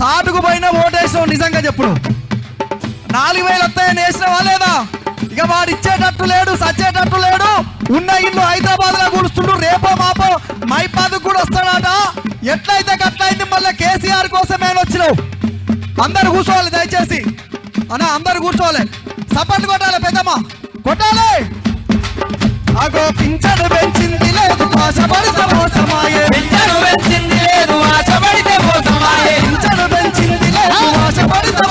సాటుకు పోయినా ఓటేసినావు నిజంగా చెప్పుడు. నాలుగు వేలు వస్తాయని వేసినావా లేదా? ఇక వాడు ఇచ్చేటట్టు లేడు సచ్చేటట్టు లేడు. ఉన్న ఇల్లు హైదరాబాద్లో కూడుస్తుండు రేపో మాపో మైపాదకు కూడా వస్తాడట. ఎట్లయితే గట్లయితే మళ్ళీ కేసీఆర్ కోసమే వచ్చినావు. అందరు కూర్చోవాలి దయచేసి. అన్న అందరు కూర్చోవాలి. సపోర్ట్ కొట్టాలి పెద్దమ్మ. కొట్టాలి! అగో పింఛను పెంచింది లేదు ఆశపడితే మోసమాయే. పింఛను పెంచింది లేదు ఆశపడితే మోసమాయే. పింఛను పెంచింది లేదు ఆశపడితే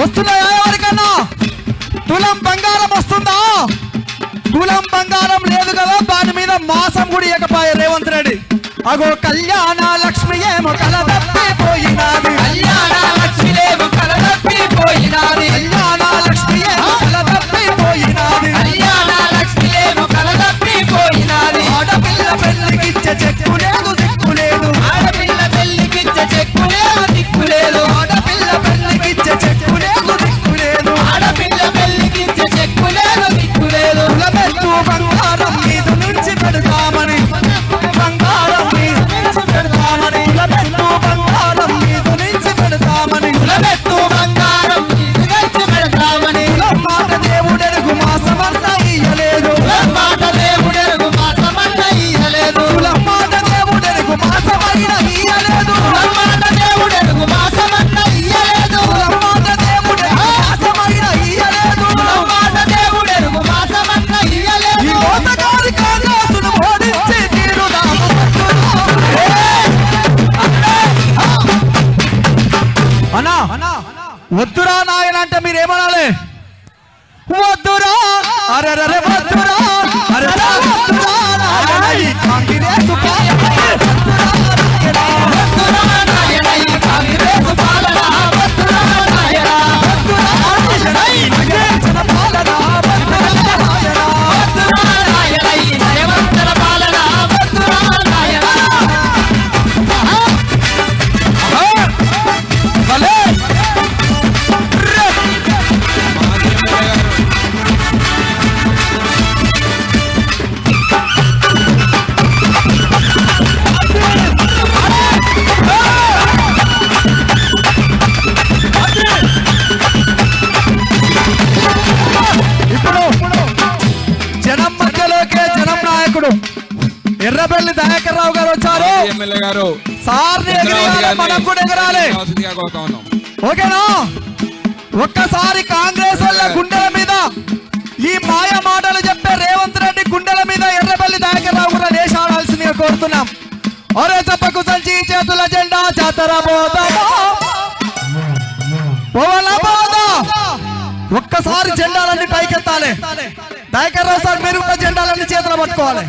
వస్తున్నాయా ఎవరికన్నా? తులం బంగారం వస్తుందా? తులం బంగారం లేదు కదా దాని మీద మాసం కూడా ఇవ్వకపోయే రేవంత్ రెడ్డి. అగో కళ్యాణ లక్ష్మి ఏమో కల తప్పిపోయినా அரே அரே నాయకుడు ఎర్రబెల్లి దయాకర్ రావు గారు వచ్చారు. ఎమ్మెల్యే గారు. సార్ని చంద్రబాబు ఎగిరాలి గారిని మనం కూడా ఎగరాలి. వసతిగా కోరుతా ఉన్నాం ఓకేనా? ఒక్కసారి కాంగ్రెస్ వాళ్ళ గుండెల మీద ఈ మాయ మాటలు చెప్పే రేవంత్ రెడ్డి గుండెల మీద ఎర్రబెల్లి దయాకర్ రావు కూడా లేచాడాల్సిందిగా కోరుతున్నాం. ఒరే చెప్పకు సంచి చేతుల జెండా జాతర పోవాలా పోవద్దా ఒక్కసారి జెండాలన్నీ పైకెత్తాలి. దయాకర్ రావు సార్ మీరు కూడా జెండాలన్నీ చేతులు పట్టుకోవాలి.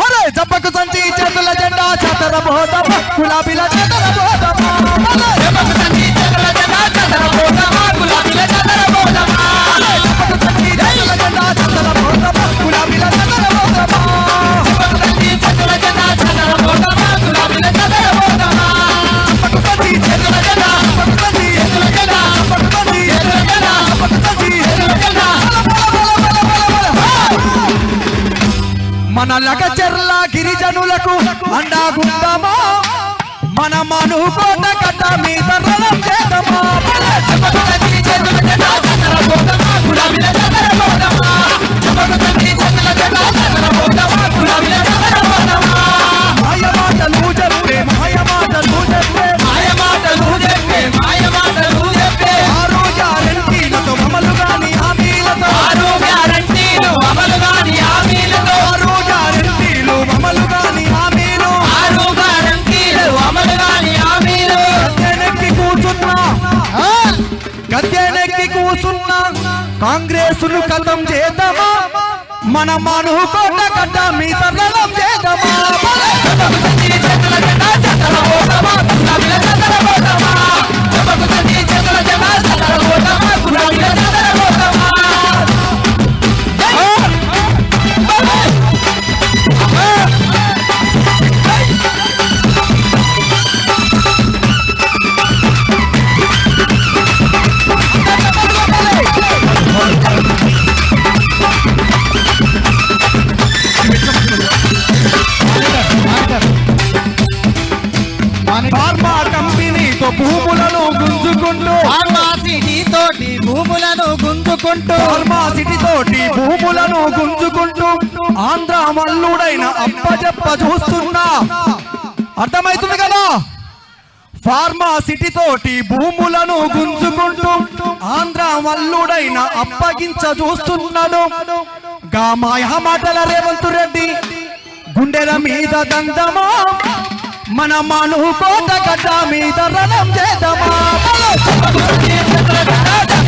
హరే చెప్పకు సంచి చేతుల జెండా జాతర పోదామా గులాబీల జాతర పోదామా మన లగచెర్ల గిరిజనులకు అండా అండాగుండమా? మన మను కోట కట్ట మీ రణం చేతమా గులాబీల కాంగ్రెస్ను కథం చేద్దామా? మన మను కోట గడ్డ మీద రణం చేద్దామా? భూములను గుంజుకుంటూ ఫార్మా సిటీ తోటి భూములను గుంజుకుంటూ ఆంధ్ర మల్లుడైన అప్పజెప్ప చూస్తున్నా. అర్థమైతుంది కదా? ఫార్మా సిటీ తోటి భూములను గుంజుకుంటూ ఆంధ్ర మల్లుడైన అప్పగించ చూస్తున్నాడు. గా మాయ మాటల రేవంత్ రెడ్డి గుండెల మీద దందమా? మన మనుకోట గడ్డ మీద రణం చేద్దామా?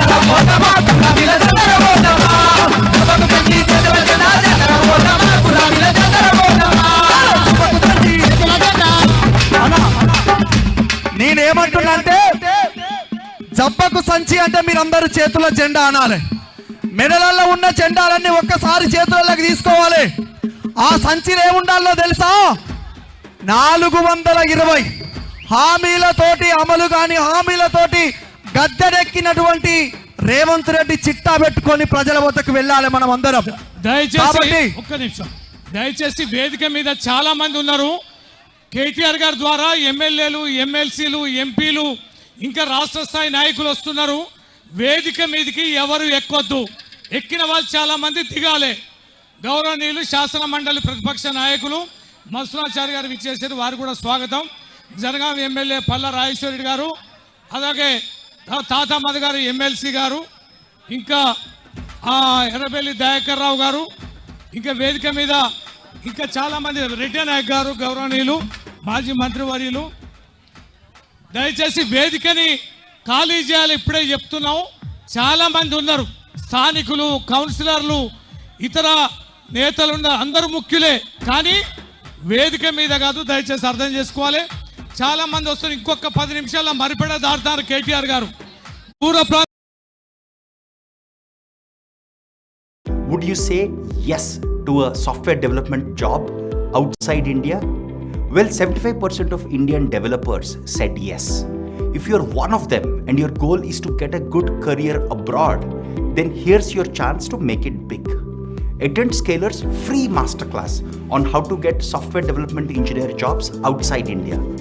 చెబకుతుంది చేతుల జబ్బకు సంచి అంటే మీరందరూ చేతుల జెండా అనాలి. మెడలలో ఉన్న జెండాలన్నీ ఒక్కసారి చేతులలోకి తీసుకోవాలి. ఆ సంచిలో ఏముండాలో తెలుసా? నాలుగు వందల ఇరవై హామీలతోటి అమలు కాని హామీలతోటి గద్దెనెక్కినటువంటి రేవంత్ రెడ్డి చిట్టా పెట్టుకొని ప్రజల వద్దకు వెళ్ళాలి మనం అందరం. దయచేసి ఒక్క నిమిషం. దయచేసి వేదిక మీద చాలా మంది ఉన్నారు. కేటీఆర్ గారి ద్వారా ఎమ్మెల్యేలు ఎమ్మెల్సీలు ఎంపీలు ఇంకా రాష్ట్ర స్థాయి నాయకులు వస్తున్నారు. వేదిక మీదకి ఎవరు ఎక్కొద్దు. ఎక్కిన వాళ్ళు చాలా మంది దిగాలి. గౌరవనీయులు శాసన మండలి ప్రతిపక్ష నాయకులు మత్స్యాచారి గారు విచ్చేసారు వారు కూడా స్వాగతం. జనగాం ఎమ్మెల్యే పల్ల రాజేశ్వరి గారు. అలాగే తాతమ్మది గారు ఎమ్మెల్సీ గారు ఇంకా ఆ, ఎర్రబెల్లి దయాకర్ రావు గారు ఇంకా వేదిక మీద ఇంకా చాలా మంది రెడ్డి నాయక్ గారు గౌరవనీయులు మాజీ మంత్రివర్యులు. దయచేసి వేదికని ఖాళీ చేయాలి ఇప్పుడే చెప్తున్నాం. చాలా మంది ఉన్నారు. స్థానికులు కౌన్సిలర్లు ఇతర నేతలు ఉన్నారు అందరూ ముఖ్యులే. కానీ వేదిక మీద కాదు దయచేసి అర్థం చేసుకోవాలి. చాలా మంది వస్తారు ఇంకొక పది నిమిషాల్లో మరిపడ దాటుతారు కేటీఆర్ గారు పూర్వ ప్రా Would you say yes to a software development job outside India? Well, 75% of Indian developers said yes. If you're one of them and your goal is to get a good career abroad, then here's your chance to make it big. Attend Scalar's free masterclass on how to get software development engineer jobs outside India.